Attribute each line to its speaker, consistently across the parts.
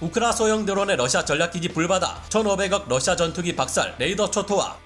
Speaker 1: 우크라 소형 드론의 러시아 전략기지 불바다 1,500억 러시아 전투기 박살 레이더 초토화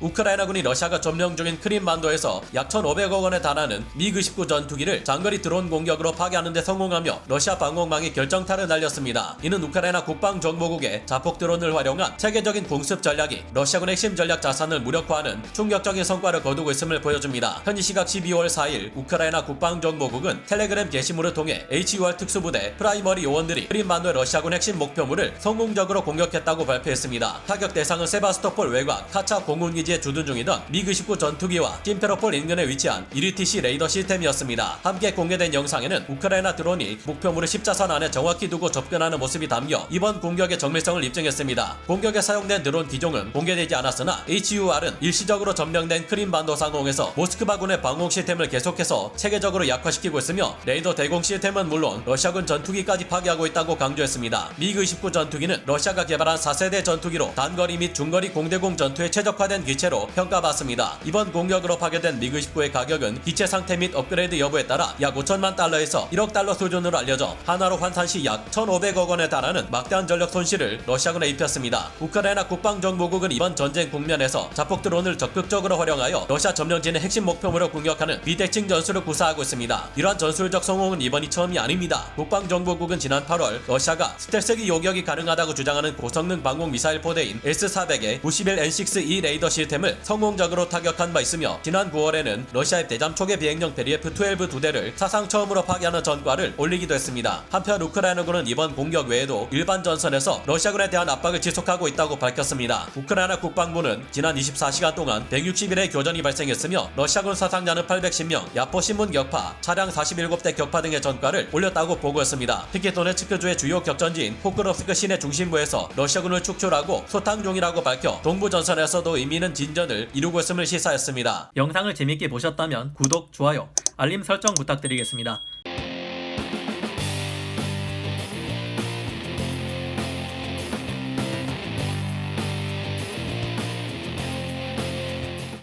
Speaker 1: 우크라이나군이 러시아가 점령 중인 크림반도에서 약 1,500억 원에 달하는 미그19 전투기를 장거리 드론 공격으로 파괴하는 데 성공하며 러시아 방공망이 결정타를 날렸습니다. 이는 우크라이나 국방정보국의 자폭 드론을 활용한 체계적인 공습 전략이 러시아군의 핵심 전략 자산을 무력화하는 충격적인 성과를 거두고 있음을 보여줍니다. 현지 시각 12월 4일 우크라이나 국방정보국은 텔레그램 게시물을 통해 HUR 특수부대 프라이머리 요원들이 크림반도의 러시아군 핵심 목표물을 성공적으로 공격했다고 발표했습니다. 타격 대상은 세바스토폴 외곽 카차 공군기지 에 주둔 중이던 미그19 전투기와 심페로폴 인근에 위치한 이리티시 레이더 시스템이었습니다. 함께 공개된 영상에는 우크라이나 드론이 목표물을 십자선 안에 정확히 두고 접근하는 모습이 담겨 이번 공격의 정밀성을 입증했습니다. 공격에 사용된 드론 기종은 공개되지 않았으나 HUR은 일시적으로 점령된 크림 반도 상공에서 모스크바군의 방공 시스템을 계속해서 체계적으로 약화시키고 있으며 레이더 대공 시스템은 물론 러시아군 전투기까지 파괴하고 있다고 강조했습니다. 미그29 전투기는 러시아가 개발한 4세대 전투기로 단거리 및 중거리 공대공 전투에 최적화된 기체 로 평가받습니다. 이번 공격으로 파괴된 미그19의 가격은 기체 상태 및 업그레이드 여부에 따라 약 5천만 달러에서 1억 달러 수준으로 알려져 하나로 환산 시 약 1,500억 원에 달하는 막대한 전력 손실을 러시아군에 입혔습니다. 우크라이나 국방정보국은 이번 전쟁 국면에서 자폭 드론을 적극적으로 활용하여 러시아 점령진의 핵심 목표물을 공격하는 비대칭 전술을 구사하고 있습니다. 이러한 전술적 성공은 이번이 처음이 아닙니다. 국방정보국은 지난 8월 러시아가 스텔스기 요격이 가능하다고 주장하는 고성능 방공 미사일 포대인 S-400의 91N6E 레이더 시스템 을 성공적으로 타격한 바 있으며 지난 9월에는 러시아의 대잠 초계 비행용 베리에프-12 두 대를 사상 처음으로 파괴하는 전과를 올리기도 했습니다. 한편 우크라이나군은 이번 공격 외에도 일반 전선에서 러시아군에 대한 압박을 지속하고 있다고 밝혔습니다. 우크라이나 국방부는 지난 24시간 동안 160일의 교전이 발생했으며 러시아군 사상자는 810명, 야포 신문 격파, 차량 47대 격파 등의 전과를 올렸다고 보고했습니다. 특히 도네츠크주의 주요 격전지인 포크롭스크 시내 중심부에서 러시아군을 축출하고 소탕 중이라고 밝혀 동부 전선에서도 의미 있는 진전을 이루고 있음을 시사했습니다.
Speaker 2: 영상을 재밌게 보셨다면 구독, 좋아요, 알림 설정 부탁드리겠습니다.